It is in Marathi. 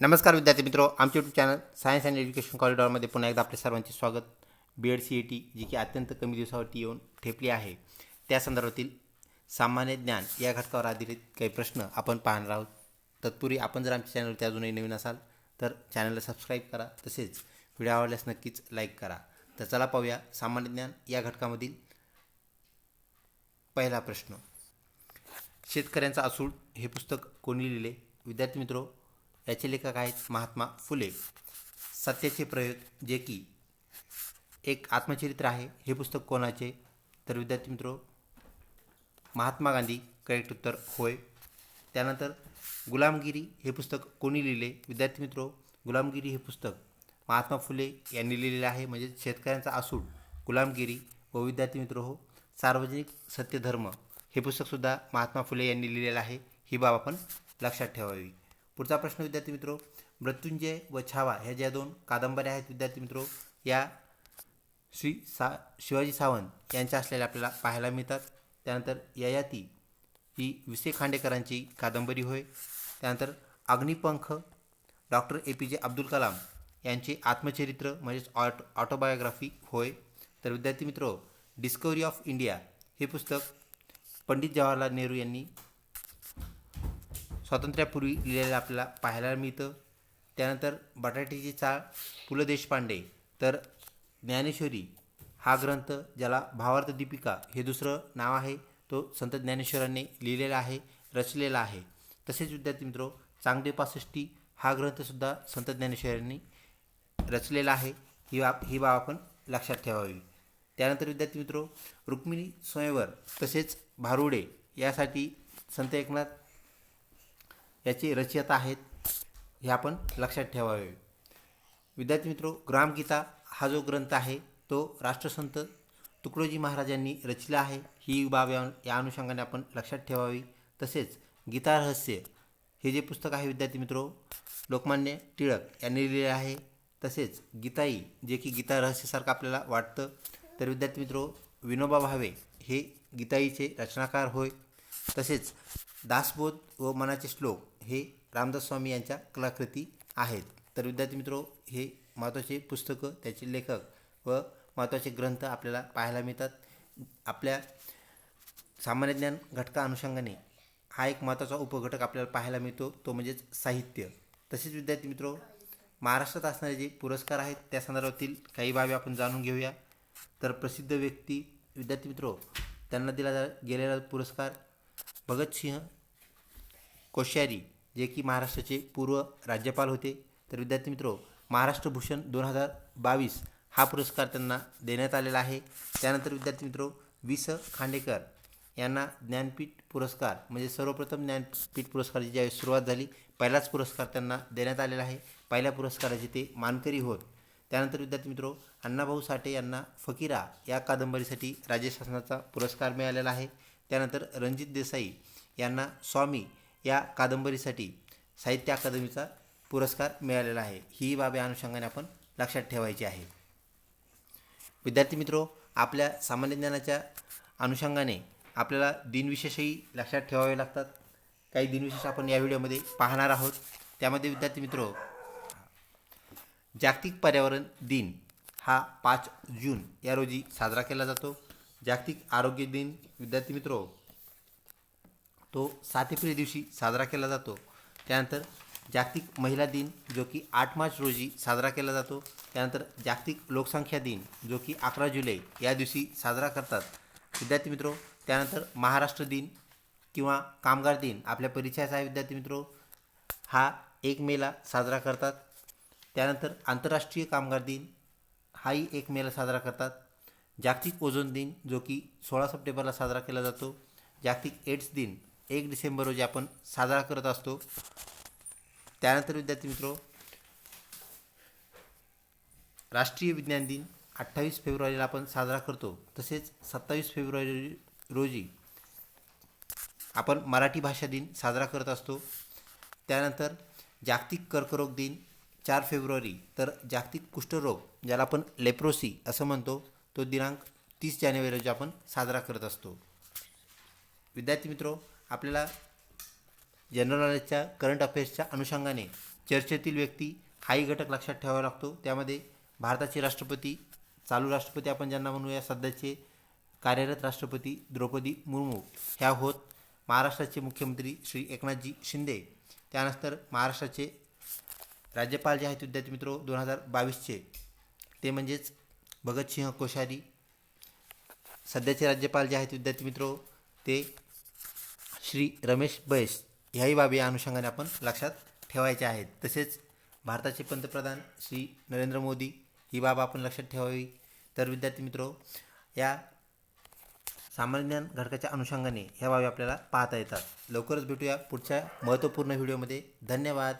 नमस्कार विद्यार्थी मित्रो आमचे YouTube channel science and education कॉरिडॉरमध्ये पुन्हा एकदा आपले सर्वांचे स्वागत. B Ed C A T जी की अत्यंत कमी दिवसावरती येऊन ठेपली आहे. त्या संदर्भातील सामान्य ज्ञान या घटकावर आधारित काही प्रश्न आपण पाहणार आहोत. तत्पूर्वी आपण जर आमच्या चॅनलवरती अजूनही नवीन असाल तर चॅनलला सबस्क्राईब करा. तसेच व्हिडिओ आवडल्यास नक्कीच लाईक करा. तर चला पाहूया सामान्य ज्ञान या घटकामधील पहिला प्रश्न. शेतकऱ्यांचा असूड हे पुस्तक कोणी लिहिले? विद्यार्थी मित्रो याचे लेखक आहेत महात्मा फुले. सत्याचे प्रयोग जे की एक आत्मचरित्र आहे हे पुस्तक कोणाचे? तर विद्यार्थी मित्रो महात्मा गांधी करेक्ट उत्तर होय. त्यानंतर गुलामगिरी हे पुस्तक कोणी लिहिले? विद्यार्थी मित्रो गुलामगिरी हे पुस्तक महात्मा फुले यांनी लिहिलेले आहे. म्हणजे शेतकऱ्यांचा आसूड गुलामगिरी व विद्यार्थी मित्र हो सार्वजनिक सत्यधर्म हे पुस्तकसुद्धा महात्मा फुले यांनी लिहिलेलं आहे. ही बाब आपण लक्षात ठेवावी. पुढचा प्रश्न विद्यार्थी मित्रो मृत्युंजय व छावा ह्या ज्या दोन कादंबऱ्या आहेत विद्यार्थी मित्रो या श्री सा शिवाजी सावंत यांच्या असलेल्या आपल्याला पाहायला मिळतात. त्यानंतर ययाती ही विसे खांडेकरांची कादंबरी होय. त्यानंतर अग्निपंख डॉक्टर ए पी जे अब्दुल कलाम यांचे आत्मचरित्र म्हणजेच ऑट ऑटोबायोग्राफी होय. तर विद्यार्थी मित्रो डिस्कवरी ऑफ इंडिया हे पुस्तक पंडित जवाहरलाल नेहरू यांनी स्वातंत्र्यापूर्वी लिहिलेलं आपल्याला पाहायला मिळतं. त्यानंतर बटाट्याची चाळ पु ल देशपांडे. तर ज्ञानेश्वरी हा ग्रंथ ज्याला भावार्थ दीपिका हे दुसरं नाव आहे तो संत ज्ञानेश्वरांनी लिहिलेला आहे रचलेला आहे. तसेच विद्यार्थी मित्रो चांगदेव पासष्टी हा ग्रंथसुद्धा संत ज्ञानेश्वरांनी रचलेला आहे. ही बाब ही बाब आपण लक्षात ठेवावी. त्यानंतर विद्यार्थी मित्रो रुक्मिणी स्वयंवर तसेच भारुडे यासाठी संत एकनाथ याचे रचयिता आहेत हे आपण लक्षात ठेवावे. विद्यार्थी मित्रो ग्रामगीता हा जो ग्रंथ आहे तो राष्ट्रसंत तुकडोजी महाराजांनी रचला आहे. ही बाब या या अनुषंगाने आपण लक्षात ठेवावी. तसेच गीता रहस्य हे जे पुस्तक आहे विद्यार्थी मित्रो लोकमान्य टिळक यांनी लिहिलेले आहे. तसेच गीताई जे की गीता रहस्यासारखं आपल्याला वाटतं तर विद्यार्थी मित्रो विनोबा भावे हे गीताईचे रचनाकार होय. तसेच दासबोध व मनाचे श्लोक हे रामदास स्वामी यांच्या कलाकृती आहेत. तर विद्यार्थी मित्रो हे महत्त्वाचे पुस्तकं त्याचे लेखक व महत्त्वाचे ग्रंथ आपल्याला पाहायला मिळतात. आपल्या सामान्य ज्ञान घटका अनुषंगाने हा एक महत्त्वाचा उपघटक आपल्याला पाहायला मिळतो तो म्हणजेच साहित्य. तसेच विद्यार्थी मित्रो महाराष्ट्रात असणारे जे पुरस्कार आहेत त्या संदर्भातील काही बाबी आपण जाणून घेऊया. तर प्रसिद्ध व्यक्ती विद्यार्थी मित्रो त्यांना दिला जा गेलेला पुरस्कार भगतसिंह कोश्यारी. जे की महाराष्ट्राचे पूर्व राज्यपाल होते. तर विद्यार्थी मित्रो महाराष्ट्र भूषण दोन हजार बावीस हा पुरस्कार त्यांना देण्यात आलेला आहे. त्यानंतर विद्यार्थी मित्रो वि. स. खांडेकर यांना ज्ञानपीठ पुरस्कार म्हणजे सर्वप्रथम ज्ञानपीठ पुरस्काराची ज्यावेळी सुरुवात झाली पहिलाच पुरस्कार त्यांना देण्यात आलेला आहे. पहिल्या पुरस्काराचे ते मानकरी होत. त्यानंतर विद्यार्थी मित्रो अण्णाभाऊ साठे यांना फकीरा या कादंबरीसाठी राज्य शासनाचा पुरस्कार मिळालेला आहे. त्यानंतर रणजित देसाई यांना स्वामी या कादंबरीसाठी साहित्य अकादमीचा पुरस्कार मिळालेला आहे. ही बाब या अनुषंगाने आपण लक्षात ठेवायची आहे. विद्यार्थी मित्रो आपल्या सामान्य ज्ञानाच्या अनुषंगाने आपल्याला दिनविशेषही लक्षात ठेवावे लागतात. काही दिनविशेष आपण या व्हिडिओमध्ये पाहणार आहोत. त्यामध्ये विद्यार्थी मित्रो जागतिक पर्यावरण दिन हा पाच जून या रोजी साजरा केला जातो. जागतिक आरोग्य दिन विद्यार्थी मित्रो तो सात एप्रिल दिवशी साजरा केला जातो. त्यानंतर जागतिक महिला दिन जो की आठ मार्च रोजी साजरा केला जातो. त्यानंतर जागतिक लोकसंख्या दिन जो की अकरा जुलै या दिवशी साजरा करतात. विद्यार्थी मित्रो त्यानंतर महाराष्ट्र दिन किंवा कामगार दिन आपल्या परिचयाचा आहे विद्यार्थी मित्रो हा एक मेला साजरा करतात. त्यानंतर आंतरराष्ट्रीय कामगार दिन हाही एक मेला साजरा करतात. जागतिक ओझोन दिन जो की सोळा सप्टेंबरला साजरा केला जातो. जागतिक एड्स दिन एक डिसेंबर रोजी आपण साजरा करत असतो. त्यानंतर विद्यार्थी मित्रो राष्ट्रीय विज्ञान दिन अठ्ठावीस फेब्रुवारीला आपण साजरा करतो. तसेच सत्तावीस फेब्रुवारी रोजी आपण मराठी भाषा दिन साजरा करत असतो. त्यानंतर जागतिक कर्करोग दिन चार फेब्रुवारी. तर जागतिक कुष्ठरोग ज्याला आपण लेप्रोसी असं म्हणतो तो दिनांक तीस जानेवारी रोजी आपण साजरा करत असतो. विद्यार्थी मित्रो आपल्याला जनरल नॉलेजच्या करंट अफेअर्सच्या अनुषंगाने चर्चेतील व्यक्ती हाही घटक लक्षात ठेवावा लागतो. त्यामध्ये भारताचे राष्ट्रपती चालू राष्ट्रपती आपण ज्यांना म्हणूया सध्याचे कार्यरत राष्ट्रपती द्रौपदी मुर्मू ह्या होत. महाराष्ट्राचे मुख्यमंत्री श्री एकनाथजी शिंदे त्यानंतर महाराष्ट्राचे राज्यपाल जे आहेत विद्यार्थी मित्र दोन हजार बावीसचे. ते म्हणजेच भगतसिंह कोश्यारी. सध्याचे राज्यपाल जे आहेत विद्यार्थी मित्र ते श्री रमेश बैस ह्याही बाबी या अनुषंगाने आपण लक्षात ठेवायच्या आहेत. तसेच भारताचे पंतप्रधान श्री नरेंद्र मोदी ही बाब आपण लक्षात ठेवावी. तर विद्यार्थी मित्रो या सामान्य ज्ञान घटकाच्या अनुषंगाने ह्या बाबी आपल्याला पाहता येतात. लवकरच भेटूया पुढच्या महत्त्वपूर्ण व्हिडिओमध्ये. धन्यवाद.